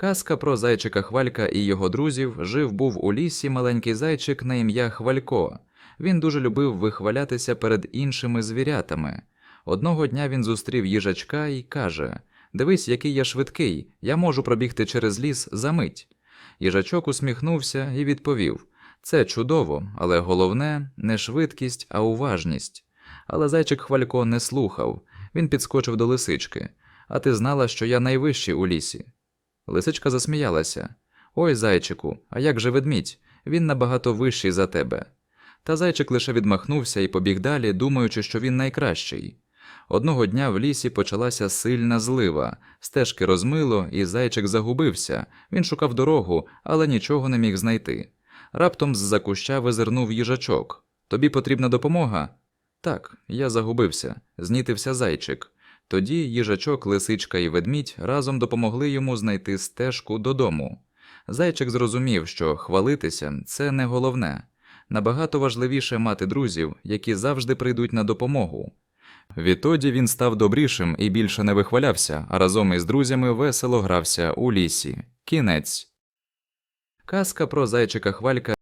Казка про зайчика Хвалька і його друзів жив був у лісі маленький зайчик на ім'я Хвалько. Він дуже любив вихвалятися перед іншими звірятами. Одного дня він зустрів їжачка і каже: Дивись, який я швидкий, я можу пробігти через ліс за мить. Їжачок усміхнувся і відповів: Це чудово, але головне не швидкість, а уважність. Але зайчик Хвалько не слухав. Він підскочив до лисички. А ти знала, що я найвищий у лісі. Лисичка засміялася. Ой, зайчику, а як же ведмідь? Він набагато вищий за тебе. Та зайчик лише відмахнувся і побіг далі, думаючи, що він найкращий. Одного дня в лісі почалася сильна злива, стежки розмило, і зайчик загубився. Він шукав дорогу, але нічого не міг знайти. Раптом з-за куща визирнув їжачок. Тобі потрібна допомога? Так, я загубився, знітився зайчик. Тоді їжачок, лисичка і ведмідь разом допомогли йому знайти стежку додому. Зайчик зрозумів, що хвалитися це не головне. Набагато важливіше мати друзів, які завжди прийдуть на допомогу. Відтоді він став добрішим і більше не вихвалявся, а разом із друзями весело грався у лісі. Кінець. Казка про зайчика Хвалька